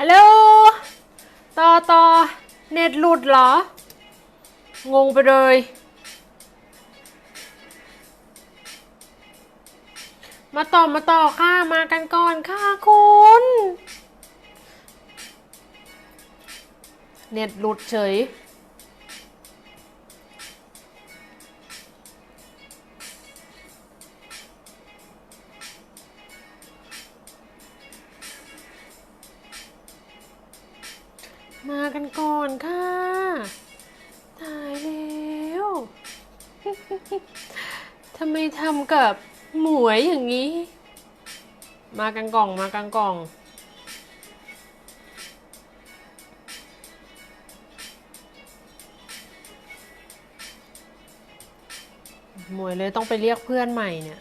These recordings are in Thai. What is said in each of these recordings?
ฮัลโหล ต่อต่อเน็ตหลุดเหรอ งงไปเลย มาต่อมาต่อค่ะ มากันก่อนค่ะคุณ เน็ตหลุดเฉย มากันก่อนค่ะ ตายแล้วทำไมทำกับหมวยอย่างนี้ มากันกล่องมากันกล่อง หมวยเลยต้องไปเรียกเพื่อนใหม่เนี่ย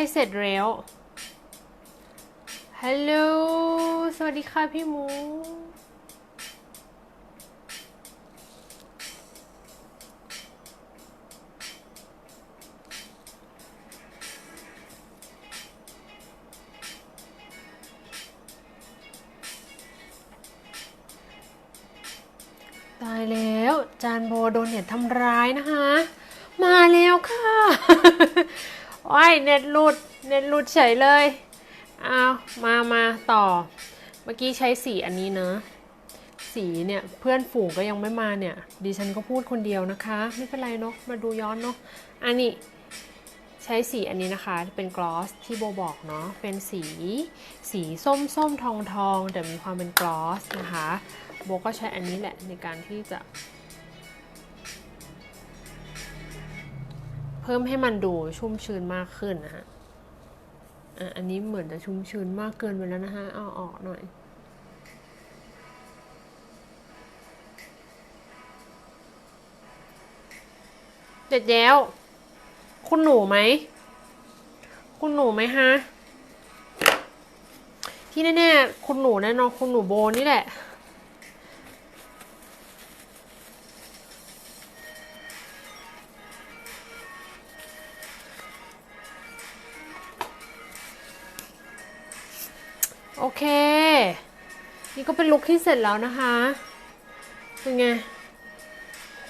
ล้เสร็จแล้ว ฮัลโหล สวัสดีค่ะพี่หมู ตายแล้ว จานโบโดนเน็ตทำร้ายนะคะ มาแล้วค่ะ โอ้ยเน็ตหลุด เน็ตหลุดเฉยเลยเอามามาต่อ เมื่อกี้ใช้สีอันนี้เนอะสีเนี่ยเพื่อนฝูงก็ยังไม่มาเนี่ย ดิฉันก็พูดคนเดียวนะคะ ไม่เป็นไรเนาะ มาดูย้อนเนาะ อันนี้ใช้สีอันนี้นะคะเป็นกลอสที่โบบอกเนาะ เป็นสีสีส้มส้มทองทองแต่มีความเป็นกลอสนะคะ โบก็ใช้อันนี้แหละในการที่จะ พิ่มให้มันดูชุ่มชื้นมากขึ้นนะฮะอะอันนี้เหมือนจะชุ่มชื้นมากเกินไปแล้วนะฮะเอาออกหน่อยเสร็จแล้ว คุณหนูไหม คุณหนูไหมฮะ ที่แน่ๆ คุณหนูแน่นอนคุณหนูโบนี่แหละ โอเค นี่ก็เป็นลุคที่เสร็จแล้วนะคะ เป็นไง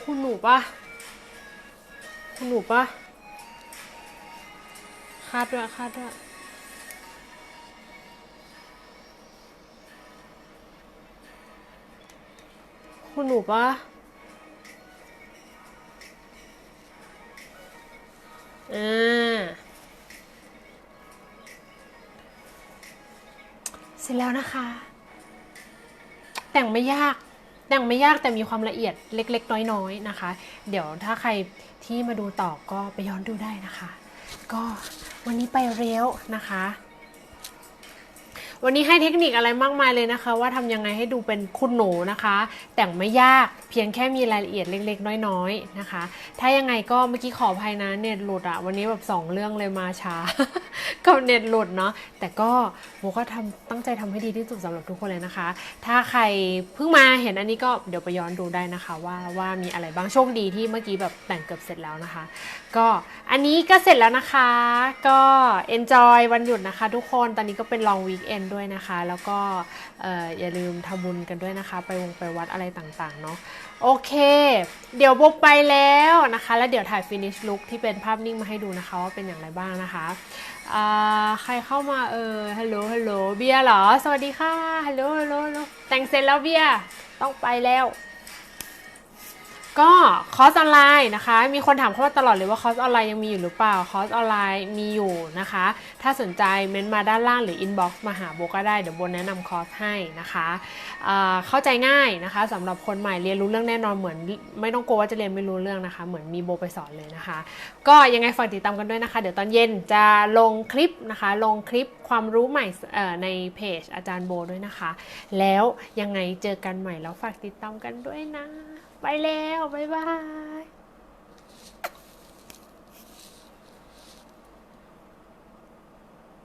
คุณหนูปะคุณหนูปะคาดด้วยคาดด้วยคุณหนูปะอ่า เสร็จแล้วนะคะ แต่งไม่ยากแต่งไม่ยากแต่มีความละเอียดเล็ก ๆ น้อยๆนะคะ เดี๋ยวถ้าใครที่มาดูต่อก็ไปย้อนดูได้นะคะ ก็วันนี้ไปเร็วนะคะ วันนี้ให้เทคนิคอะไรมากมายเลยนะคะ ว่าทำยังไงให้ดูเป็นคุณหนูนะคะ แต่งไม่ยากเพียงแค่มีรายละเอียดเล็ก ๆ น้อยๆนะคะ ถ้ายังไงก็เมื่อกี้ขออภัยนะเน็ตหลุดอะวันนี้แบบสองเรื่องเลยมาช้ากับเน็ตหลุดเนาะแต่ก็โมก็ทำตั้งใจทำให้ดีที่สุดสำหรับทุกคนเลยนะคะ ถ้าใครเพิ่งมาเห็นอันนี้ก็เดี๋ยวไปย้อนดูได้นะคะ ว่าว่ามีอะไรบ้างโชคดีที่เมื่อกี้แบบแต่งเกือบเสร็จแล้วนะคะ ก็อันนี้ก็เสร็จแล้วนะคะ ก็ enjoy วันหยุดนะคะ ทุกคนตอนนี้ก็เป็น long weekend ด้วยนะคะ แล้วก็อย่าลืมทำบุญกันด้วยนะคะ ไปวงไปวัดอะไรต่างๆเนาะโอเค เดี๋ยวโบกไปแล้วนะคะ แล้วเดี๋ยวถ่ายฟินิชลุคที่เป็นภาพนิ่งมาให้ดูนะคะว่าเป็นอย่างไรบ้างนะคะใครเข้ามาเออฮัลโหลฮัลโหลเบียร์เหรอ สวัสดีค่ะฮัลโหลฮัลโหลฮัลโหลแต่งเสร็จแล้วเบียร์ต้องไปแล้ว ก็คอร์สออนไลน์นะคะ มีคนถามเข้ามาตลอดเลยว่าคอร์สออนไลน์ยังมีอยู่หรือเปล่า คอร์สออนไลน์มีอยู่นะคะ ถ้าสนใจเม้นต์มาด้านล่างหรืออินบ็อกซ์มาหาโบก็ได้ เดี๋ยวโบแนะนำคอร์สให้นะคะอ่าเข้าใจง่ายนะคะสำหรับคนใหม่เรียนรู้เรื่องแน่นอนเหมือน ไม่ต้องกลัวว่าจะเรียนไม่รู้เรื่องนะคะ เหมือนมีโบไปสอนเลยนะคะ ก็ยังไงฝากติดตามกันด้วยนะคะ เดี๋ยวตอนเย็นจะลงคลิปนะคะ ลงคลิป ความรู้ใหม่ในเพจอาจารย์โบด้วยนะคะ แล้วยังไงเจอกันใหม่แล้วฝากติดตามกันด้วยนะ ไปแล้ว บ๊ายบาย